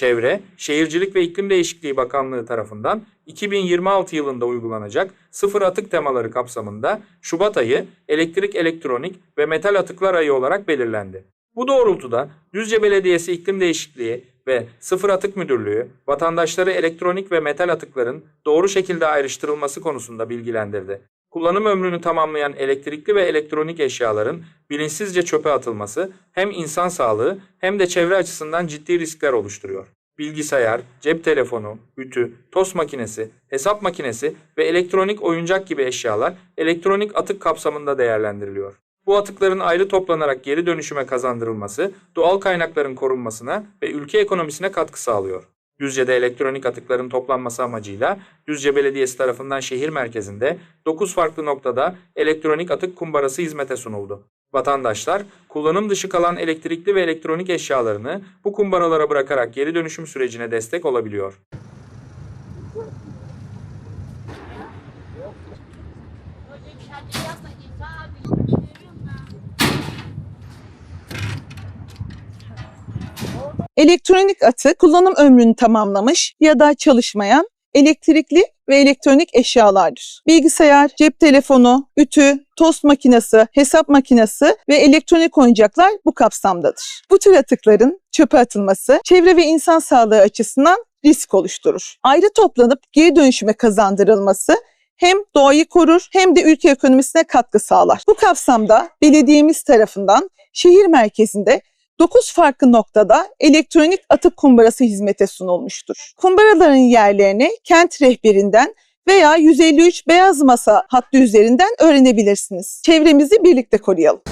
Çevre, Şehircilik ve İklim Değişikliği Bakanlığı tarafından 2026 yılında uygulanacak sıfır atık temaları kapsamında Şubat ayı elektrik, elektronik ve metal atıklar ayı olarak belirlendi. Bu doğrultuda Düzce Belediyesi İklim Değişikliği ve Sıfır Atık Müdürlüğü vatandaşları elektronik ve metal atıkların doğru şekilde ayrıştırılması konusunda bilgilendirdi. Kullanım ömrünü tamamlayan elektrikli ve elektronik eşyaların bilinçsizce çöpe atılması hem insan sağlığı hem de çevre açısından ciddi riskler oluşturuyor. Bilgisayar, cep telefonu, ütü, tost makinesi, hesap makinesi ve elektronik oyuncak gibi eşyalar elektronik atık kapsamında değerlendiriliyor. Bu atıkların ayrı toplanarak geri dönüşüme kazandırılması doğal kaynakların korunmasına ve ülke ekonomisine katkı sağlıyor. Düzce'de elektronik atıkların toplanması amacıyla Düzce Belediyesi tarafından şehir merkezinde 9 farklı noktada elektronik atık kumbarası hizmete sunuldu. Vatandaşlar kullanım dışı kalan elektrikli ve elektronik eşyalarını bu kumbaralara bırakarak geri dönüşüm sürecine destek olabiliyor. Elektronik atık kullanım ömrünü tamamlamış ya da çalışmayan elektrikli ve elektronik eşyalardır. Bilgisayar, cep telefonu, ütü, tost makinesi, hesap makinesi ve elektronik oyuncaklar bu kapsamdadır. Bu tür atıkların çöpe atılması çevre ve insan sağlığı açısından risk oluşturur. Ayrı toplanıp geri dönüşüme kazandırılması hem doğayı korur hem de ülke ekonomisine katkı sağlar. Bu kapsamda belediyemiz tarafından şehir merkezinde 9 farklı noktada elektronik atık kumbarası hizmete sunulmuştur. Kumbaraların yerlerini kent rehberinden veya 153 beyaz masa hattı üzerinden öğrenebilirsiniz. Çevremizi birlikte koruyalım.